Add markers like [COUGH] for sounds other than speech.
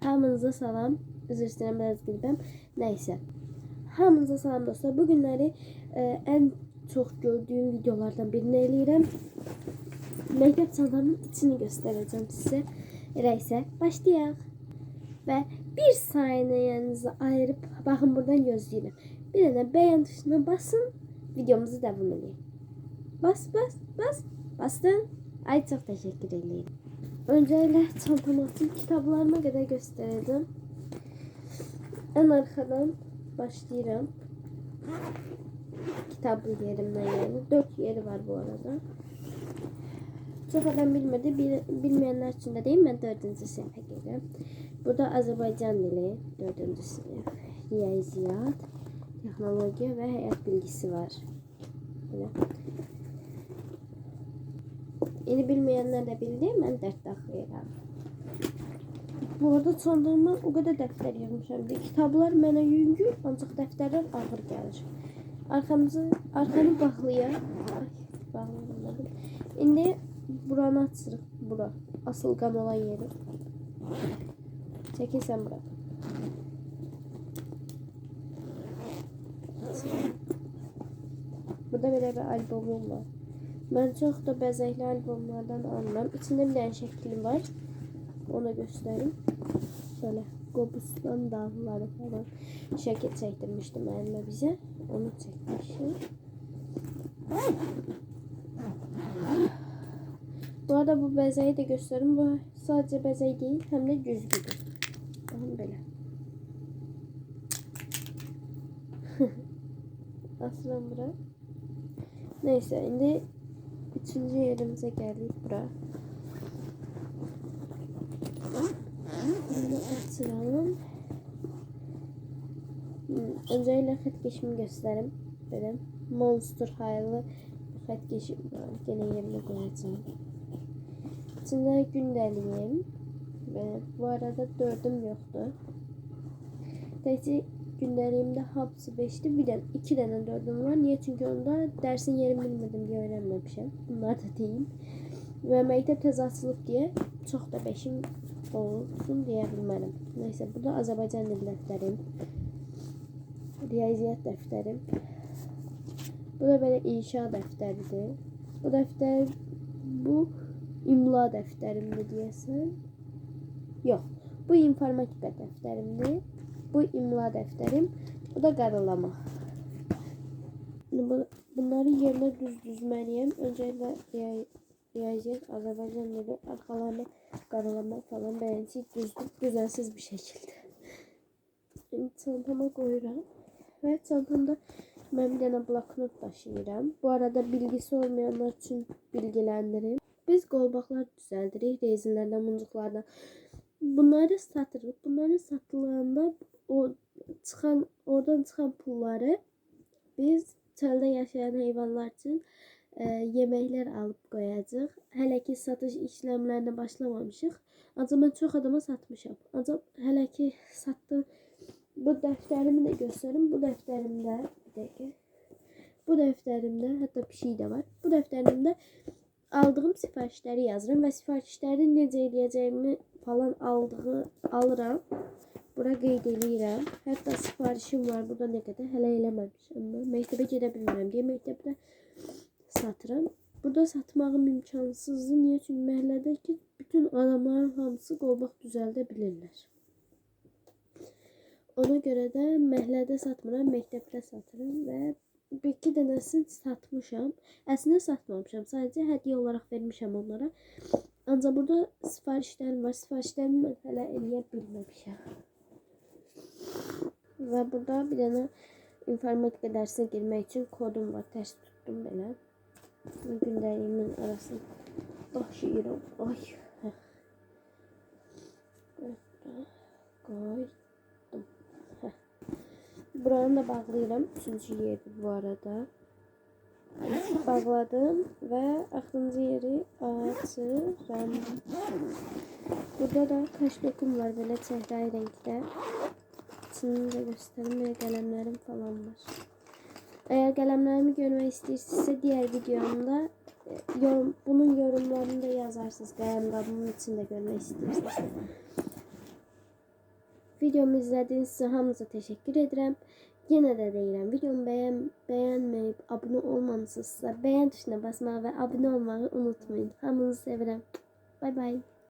Hamınıza salam. Üzr istəyirəm biraz qilbəm. Nəysə. Hamınıza salam dostlar. Bu günləri e, ən çox videolardan birini eləyirəm. Məktəb çantamın içini göstərəcəm sizə. Elə isə başlayaq. Və bir saniyənizi ayırıb baxın buradan gözləyirəm. Bir dənə bəyən tuşuna basın. Videomuzu davam edin. Bas bas bas. Bastın. Ay çok teşekkür ederim. Öncelikle çantama attım. Kitaplarıma kadar göstereceğim. En arkadan başlayacağım. Kitap yerimden yani. Dört yeri var bu arada. Çok adam bilmedi. Bil- bilmeyenler için de değil ben dördüncü sınıfa geliyorum. Bu da Azerbaycan dili. Dördüncü sınıf. Riyaziyyat, teknoloji ve hayat bilgisi var. Böyle. Yeni bilmeyenler de bildi. Ben dert daxlayıram. Bu arada çantamda o kadar dəftər yığmışam ki, kitablar mənə yüngül, ancaq dəftərlər ağır gəlir. Arxamızı, arxanı bağlayaq. Ay, bağlayamadım. İndi buranı açırıq. Bura. Asılqan olan yeri. Çəkilsən bura. Burada belə bir albomum var. Ben çok da bezekli albümlerden almam. İçinde bir tane şekli var. Onu göstereyim. Şöyle Gobustan dağları falan şekil çektirmiştim elime bize. Onu çekmişim. Bu arada bu bezeyi de göstereyim. Bu sadece bezey değil hem de güzgüdür. Bakın böyle. [LAUGHS] Aslan bura. Neyse şimdi Üçüncü yerimize geldik bura. Açalım. Hmm, Öncelikle xət geçimi göstereyim. Böyle Monster haylı xət geçim var. Gene yerine koyacağım. İçinde gündəliyim. Ve bu arada dördüm yoktu. Təkcə gündəliyimdə hapsı 5'ti. Bir de iki tane dördüm var. Niye? Çünkü onda dersin yerini bilmedim diye öğrenmemişim. Bunlar da değil. Ve mektep tez açılıb diye çok da beşim olsun diye bilmərəm. Neyse burada Azərbaycan dil dəftərim. Riyaziyyat dəftərim. Bu da böyle inşa dəftəridir. Bu dəftər bu imla dəftərimdir deyəsən. Yox. Bu informatika dəftərimdir. Bu imla defterim. Bu da qaralama. Bu- Bunları yerine düz düzmeliyim. Öncelikle riya- riyaziyyat, Azerbaycan dili, arkalarına qaralama falan beğenci düzlük, düzensiz bir şekilde. Şimdi çantama koyuram. Ve çantamda ben bir tane bloknot taşıyıram. Bu arada bilgisi olmayanlar için bilgilendireyim. Biz qolbaqlar düzəldirik rezinlərdən, muncuqlardan. Bunları satırıq. Bunları satılanda o çıxan oradan çıxan pulları biz çöldə yaşayan heyvanlar üçün e, yeməklər alıb qoyacağıq. Hələ ki satış işləmlərinə başlamamışıq. Ancaq mən çox adama satmışam. Ancaq hələ ki satdım. Bu dəftərimi də göstərim. Bu dəftərimdə bir dəqiqə. Bu dəftərimdə hətta bir şey də var. Bu dəftərimdə aldığım sifarişləri yazıram və sifarişləri necə eləyəcəyimi falan aldığı alıram. Bura qeyd eləyirəm. Hətta sifarişim var burada nə qədər hələ eləməmişəm. mən. Məktəbə gedə bilmirəm deyə məktəbdə satıram. Burada satmağım imkansızdır. Niyə? Çünki məhəllədəki bütün adamların hamısı qolbaq düzəldə bilirlər. Ona görə də məhəllədə satmıram, məktəbdə satıram və bir iki dənəsini satmışam. Əslində satmamışam. Sadəcə hədiyyə olaraq vermişəm onlara. Ancaq burada sifarişlərim var. Sifarişlərimi mən hələ eləyə bilməmişəm. Və burada bir dənə informatika dərsinə girmək üçün kodum var. Tərs tutdum belə. Gündəliyimin arasını. Ay. heh. Burada Qoydum. Heh. Buranı da bağlayıram. Üçüncü yeri bu arada. Bağladım və axırıncı yeri açıram. Burada da kaş dokum var böyle çehrai renkte. İçini de göstereyim ve kalemlerim falan var. Eğer kalemlerimi görmek istiyorsanız diğer videomda e, yorum, bunun yorumlarını da yazarsınız. Kalemler bunun içinde görmek istiyorsanız. Videomu izlediğiniz için hamınıza teşekkür ederim. Yine de deyirəm, videomu beğen, beğenmeyip abone olmamışsınızsa beğen tuşuna basmağı ve abone olmayı unutmayın. Hamınızı sevirəm. Bay bay.